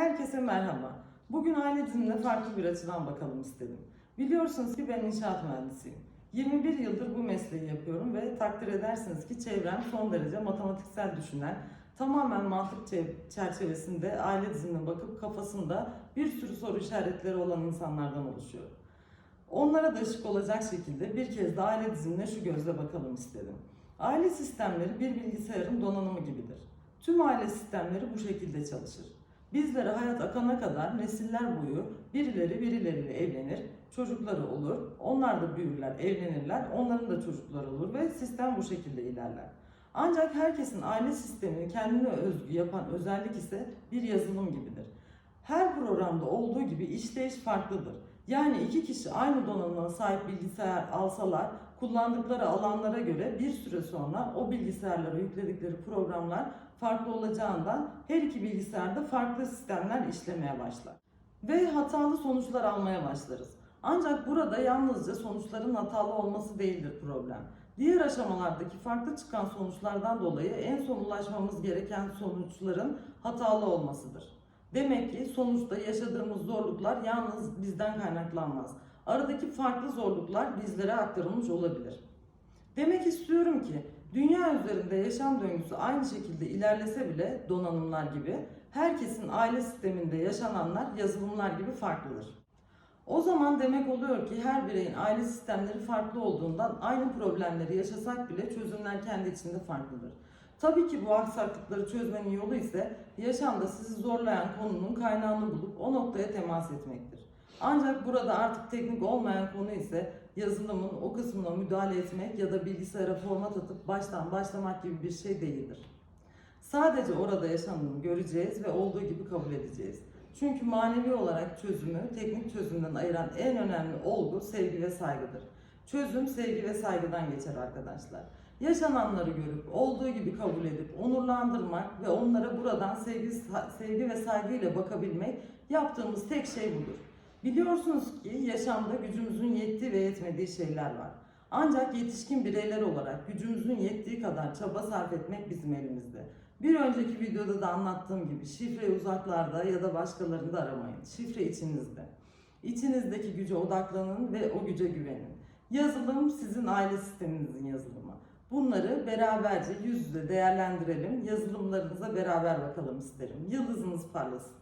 Herkese merhaba. Bugün aile dizimine farklı bir açıdan bakalım istedim. Biliyorsunuz ki ben inşaat mühendisiyim. 21 yıldır bu mesleği yapıyorum ve takdir edersiniz ki çevrem son derece matematiksel düşünen, tamamen mantık çe- çerçevesinde aile dizimine bakıp kafasında bir sürü soru işaretleri olan insanlardan oluşuyor. Onlara da ışık olacak şekilde bir kez de aile dizimine şu gözle bakalım istedim. Aile sistemleri bir bilgisayarın donanımı gibidir. Tüm aile sistemleri bu şekilde çalışır. Bizlere hayat akana kadar nesiller boyu birileri birileriyle evlenir, çocukları olur, onlar da büyürler, evlenirler, onların da çocukları olur ve sistem bu şekilde ilerler. Ancak herkesin aile sistemini kendine özgü yapan özellik ise bir yazılım gibidir. Her programda olduğu gibi işleyiş farklıdır. Yani iki kişi aynı donanıma sahip bilgisayar alsalar kullandıkları alanlara göre bir süre sonra o bilgisayarlara yükledikleri programlar farklı olacağından her iki bilgisayarda farklı sistemler işlemeye başlar. Ve hatalı sonuçlar almaya başlarız. Ancak burada yalnızca sonuçların hatalı olması değildir problem. Diğer aşamalardaki farklı çıkan sonuçlardan dolayı en son ulaşmamız gereken sonuçların hatalı olmasıdır. Demek ki sonuçta yaşadığımız zorluklar yalnız bizden kaynaklanmaz. Aradaki farklı zorluklar bizlere aktarılmış olabilir. Demek istiyorum ki dünya üzerinde yaşam döngüsü aynı şekilde ilerlese bile donanımlar gibi herkesin aile sisteminde yaşananlar yazılımlar gibi farklıdır. O zaman demek oluyor ki her bireyin aile sistemleri farklı olduğundan aynı problemleri yaşasak bile çözümler kendi içinde farklıdır. Tabii ki bu aksaklıkları çözmenin yolu ise yaşamda sizi zorlayan konunun kaynağını bulup o noktaya temas etmektir. Ancak burada artık teknik olmayan konu ise yazılımın o kısmına müdahale etmek ya da bilgisayara format atıp baştan başlamak gibi bir şey değildir. Sadece orada yaşananı göreceğiz ve olduğu gibi kabul edeceğiz. Çünkü manevi olarak çözümü teknik çözümden ayıran en önemli olgu sevgi ve saygıdır. Çözüm sevgi ve saygıdan geçer arkadaşlar. Yaşananları görüp olduğu gibi kabul edip onurlandırmak ve onlara buradan sevgi, sevgi ve saygıyla bakabilmek yaptığımız tek şey budur. Biliyorsunuz ki yaşamda gücümüzün yettiği ve yetmediği şeyler var. Ancak yetişkin bireyler olarak gücümüzün yettiği kadar çaba sarf etmek bizim elimizde. Bir önceki videoda da anlattığım gibi şifreyi uzaklarda ya da başkalarında aramayın. Şifre içinizde. İçinizdeki güce odaklanın ve o güce güvenin. Yazılım sizin aile sisteminizin yazılımı. Bunları beraberce yüz yüze değerlendirelim. Yazılımlarınıza beraber bakalım isterim. Yıldızınız parlasın.